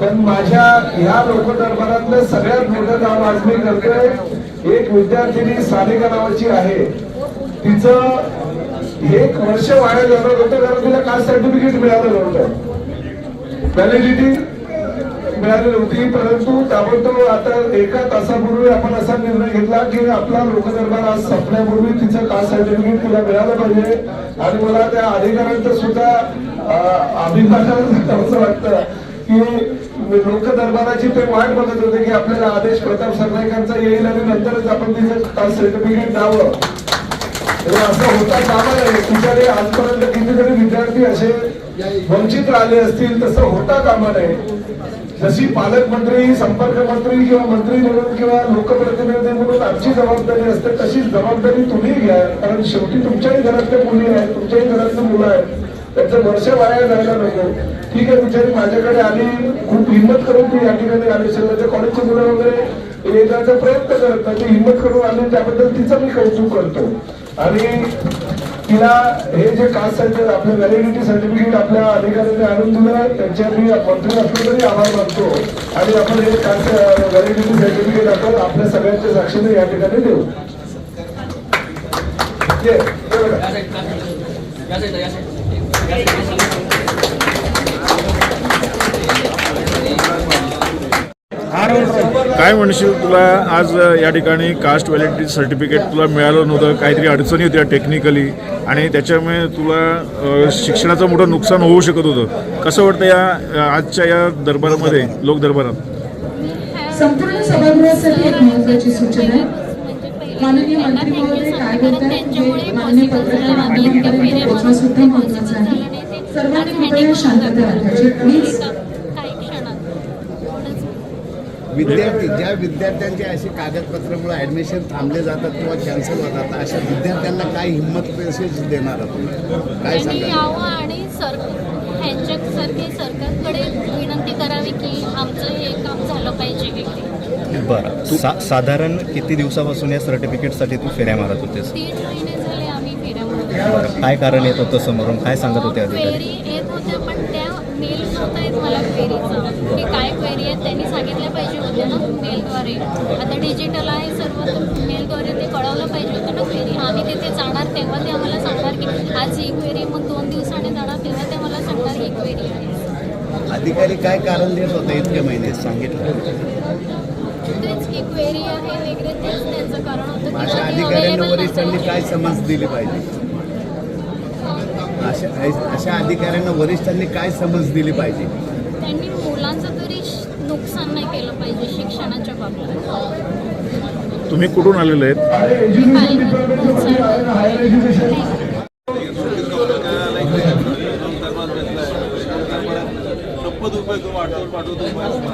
पण माझ्या ह्या लोकदरबारातलं सगळ्यात मोठं काम आज मी करतोय एक विद्यार्थिनी सानिका नावाची आहे. तिचं एक वर्ष वाया जाणार होतं कारण तिला कास्ट सर्टिफिकेट मिळालं नव्हतं. व्हॅलिडिटी मिळाली नव्हती परंतु ताबडतोब आता एका तासापूर्वी आपण असा निर्णय घेतला की आपला लोकदरबार आज संपण्यापूर्वी तिचं कास्ट सर्टिफिकेट तिला मिळालं पाहिजे. आणि मला त्या अधिकाऱ्यांचं सुद्धा अं, असं वाटतं. की लोक दरबाराची ते वाट बघत होते की आपल्याला आदेश प्रताप सरनाईकांचा येईल आणि नंतरच आपण तिचं सर्टिफिकेट द्यावं. असं होता कामा नये तुझ्याकडे आजपर्यंत कितीतरी विद्यार्थी असे वंचित राहिले असतील तसं होता कामा नये जशी पालकमंत्री संपर्क मंत्री किंवा मंत्री म्हणून किंवा लोकप्रतिनिधी म्हणून आमची जबाबदारी असते तशीच जबाबदारी तुम्ही घ्या. कारण शेवटी तुमच्याही घरातले मुली आहेत तुमच्याही घरातले मुलं आहेत. त्याचं वर्ष वाया जायला नको. ठीक आहे बिचारी माझ्याकडे आली खूप हिंमत करून ती या ठिकाणी आली असेल माझ्या कॉलेजची मुलं वगैरे येण्याचा प्रयत्न करतात ती हिंमत करून आली त्याबद्दल तिचं मी कौतुक करतो. आणि तिला हे जे कास्ट सर्टिफिकेट आपलं व्हॅलिडिटी सर्टिफिकेट आपल्या अधिकाऱ्यांनी आणून दिलं त्यांच्या मी मंत्री असलो तरी आभार मानतो. आणि आपण हे कास्ट व्हॅलिडिटी सर्टिफिकेट आपण आपल्या सगळ्यांच्या साक्षीने या ठिकाणी देऊ. काय म्हणशील तुला? आज या ठिकाणी कास्ट व्हॅलिडिटी सर्टिफिकेट तुला मिळालं नव्हतं. काहीतरी अडचणी होत्या टेक्निकली आणि त्याच्यामुळे तुला शिक्षणाचं मोठं नुकसान होऊ शकत होतं. कसं वाटतं या आजच्या या दरबारामध्ये लोक दरबारात संपूर्ण सभागृहासाठी एक महत्वाची सूचना आहे. माननीय मंत्री महोदय काय बोलतात? माननीय पत्रकार माध्यमांपर्यंत पोहोचणं सुद्धा महत्वाचं आहे. सर्वांनी कृपया शांतता राखायची. प्लीज काही क्षणात एवढंच विद्यार्थी ज्या विद्यार्थ्यांचे असे कागदपत्रामुळे ऍडमिशन थांबले जातात किंवा कॅन्सल होतात अशा विद्यार्थ्यांना काय हिंमत मेसेज देणार? काय यावं आणि सर ह्यांच्यासारखे सरकारकडे विनंती करावी की आमचं हे काम झालं पाहिजे बरं. सा साधारण किती दिवसापासून या सर्टिफिकेटसाठी तू फेऱ्या मारत होतेस? तीन महिने झाले आम्ही बरं काय कारण येत होतं समोरून? काय सांगत होते अधिकारी? येत होत्या पण त्या मेल नव्हता येत मला क्वेरीचा की काय क्वेरी आहेत त्यांनी सांगितलं पाहिजे होत्या ना मेलद्वारे आता डिजिटल आहे सर्व तर मेलद्वारे ते कळवलं पाहिजे होतं ना क्वेरी आम्ही तिथे जाणार तेव्हा ते आम्हाला सांगणार की आज ही क्वेरी मग दोन दिवसाने जाणार तेव्हा ते मला सांगणार ही क्वेरी आहे. अधिकारी काय कारण देत होते इतके महिने? सांगितलं क्वेरी आहे वगैरे तेच त्यांचं कारण होतं. अधिकाऱ्यांना वरिष्ठांनी नसेल. काय समज दिली पाहिजे? अशा अशा अधिकाऱ्यांना वरिष्ठांनी काय समज दिली पाहिजे? त्यांनी मुलांचं तरी नुकसान नाही केलं पाहिजे शिक्षणाच्या बाबतीत. तुम्ही कुठून आलेले आहेत? पाठवतो